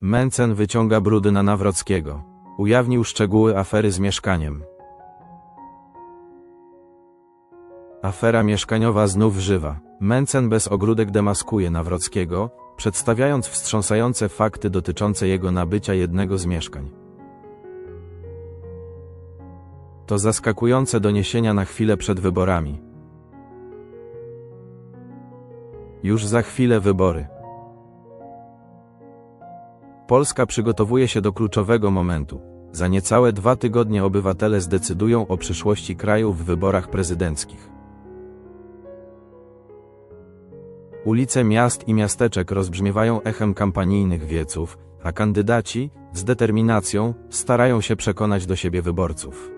Mencen wyciąga brudy na Nawrockiego. Ujawnił szczegóły afery z mieszkaniem. Afera mieszkaniowa znów żywa. Mencen bez ogródek demaskuje Nawrockiego, przedstawiając wstrząsające fakty dotyczące jego nabycia jednego z mieszkań. To zaskakujące doniesienia na chwilę przed wyborami. Już za chwilę wybory. Polska przygotowuje się do kluczowego momentu. Za niecałe dwa tygodnie obywatele zdecydują o przyszłości kraju w wyborach prezydenckich. Ulice miast i miasteczek rozbrzmiewają echem kampanijnych wieców, a kandydaci, z determinacją, starają się przekonać do siebie wyborców.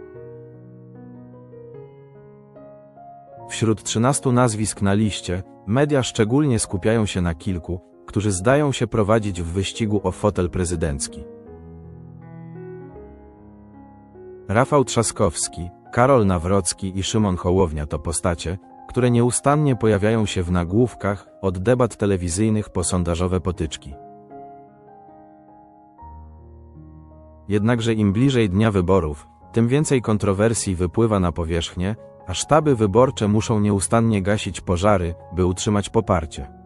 Wśród 13 nazwisk na liście, media szczególnie skupiają się na kilku, którzy zdają się prowadzić w wyścigu o fotel prezydencki. Rafał Trzaskowski, Karol Nawrocki i Szymon Hołownia to postacie, które nieustannie pojawiają się w nagłówkach, od debat telewizyjnych po sondażowe potyczki. Jednakże im bliżej dnia wyborów, tym więcej kontrowersji wypływa na powierzchnię, a sztaby wyborcze muszą nieustannie gasić pożary, by utrzymać poparcie.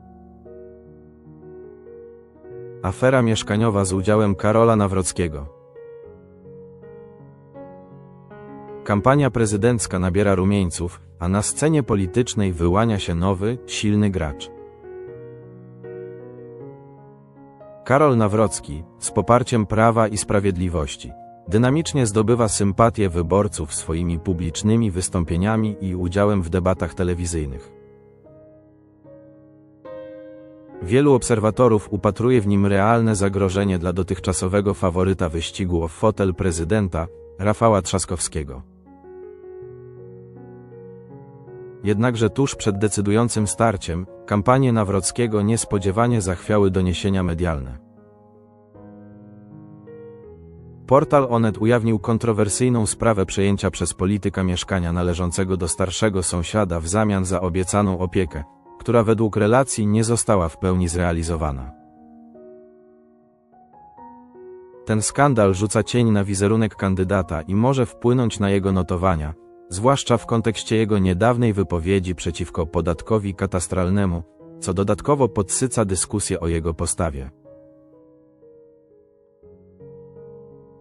Afera mieszkaniowa z udziałem Karola Nawrockiego. Kampania prezydencka nabiera rumieńców, a na scenie politycznej wyłania się nowy, silny gracz. Karol Nawrocki, z poparciem prawa i sprawiedliwości, dynamicznie zdobywa sympatię wyborców swoimi publicznymi wystąpieniami i udziałem w debatach telewizyjnych. Wielu obserwatorów upatruje w nim realne zagrożenie dla dotychczasowego faworyta wyścigu o fotel prezydenta, Rafała Trzaskowskiego. Jednakże tuż przed decydującym starciem, kampanię Nawrockiego niespodziewanie zachwiały doniesienia medialne. Portal Onet ujawnił kontrowersyjną sprawę przejęcia przez polityka mieszkania należącego do starszego sąsiada w zamian za obiecaną opiekę, która według relacji nie została w pełni zrealizowana. Ten skandal rzuca cień na wizerunek kandydata i może wpłynąć na jego notowania, zwłaszcza w kontekście jego niedawnej wypowiedzi przeciwko podatkowi katastralnemu, co dodatkowo podsyca dyskusję o jego postawie.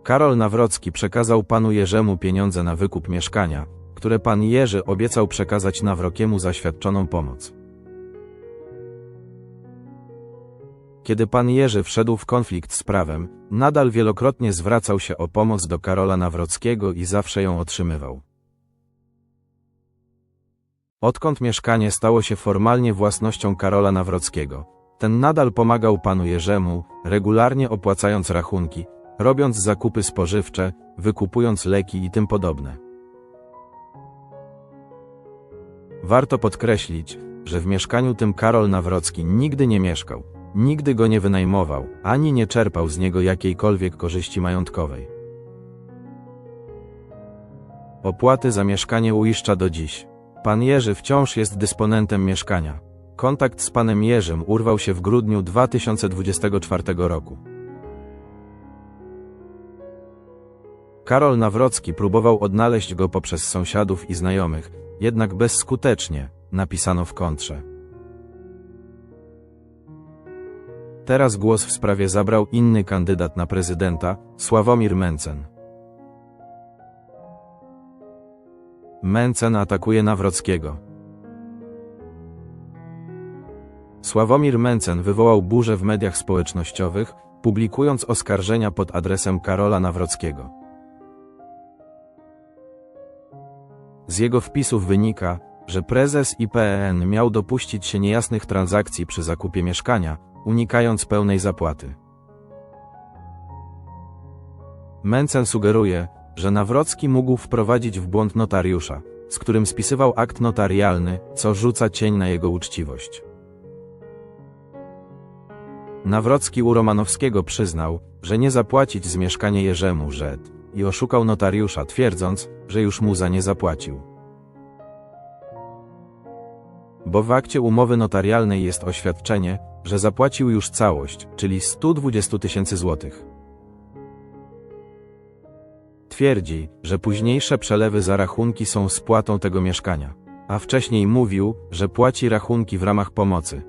Karol Nawrocki przekazał panu Jerzemu pieniądze na wykup mieszkania, które pan Jerzy obiecał przekazać Nawrokiemu za świadczoną pomoc. Kiedy pan Jerzy wszedł w konflikt z prawem, nadal wielokrotnie zwracał się o pomoc do Karola Nawrockiego i zawsze ją otrzymywał. Odkąd mieszkanie stało się formalnie własnością Karola Nawrockiego, ten nadal pomagał panu Jerzemu, regularnie opłacając rachunki, robiąc zakupy spożywcze, wykupując leki i tym podobne. Warto podkreślić, że w mieszkaniu tym Karol Nawrocki nigdy nie mieszkał, nigdy go nie wynajmował, ani nie czerpał z niego jakiejkolwiek korzyści majątkowej. Opłaty za mieszkanie uiszcza do dziś. Pan Jerzy wciąż jest dysponentem mieszkania. Kontakt z panem Jerzym urwał się w grudniu 2024 roku. Karol Nawrocki próbował odnaleźć go poprzez sąsiadów i znajomych, jednak bezskutecznie, napisano w kontrze. Teraz głos w sprawie zabrał inny kandydat na prezydenta, Sławomir Mencen. Mencen atakuje Nawrockiego. Sławomir Mencen wywołał burzę w mediach społecznościowych, publikując oskarżenia pod adresem Karola Nawrockiego. Z jego wpisów wynika, że prezes IPN miał dopuścić się niejasnych transakcji przy zakupie mieszkania, unikając pełnej zapłaty. Mencen sugeruje, że Nawrocki mógł wprowadzić w błąd notariusza, z którym spisywał akt notarialny, co rzuca cień na jego uczciwość. Nawrocki u Romanowskiego przyznał, że nie zapłacić z mieszkania Jerzemu Żed i oszukał notariusza, twierdząc, że już mu za nie zapłacił. Bo w akcie umowy notarialnej jest oświadczenie, że zapłacił już całość, czyli 120 tysięcy złotych. Twierdzi, że późniejsze przelewy za rachunki są spłatą tego mieszkania, a wcześniej mówił, że płaci rachunki w ramach pomocy.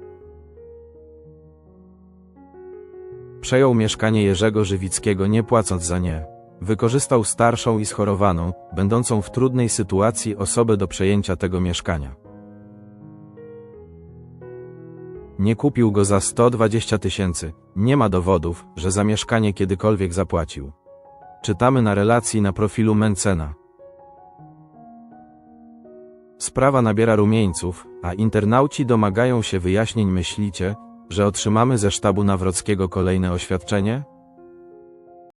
Przejął mieszkanie Jerzego Żywickiego nie płacąc za nie. Wykorzystał starszą i schorowaną, będącą w trudnej sytuacji osobę do przejęcia tego mieszkania. Nie kupił go za 120 tysięcy, nie ma dowodów, że za mieszkanie kiedykolwiek zapłacił. Czytamy na relacji na profilu Mencena. Sprawa nabiera rumieńców, a internauci domagają się wyjaśnień myślicie, że otrzymamy ze sztabu Nawrockiego kolejne oświadczenie?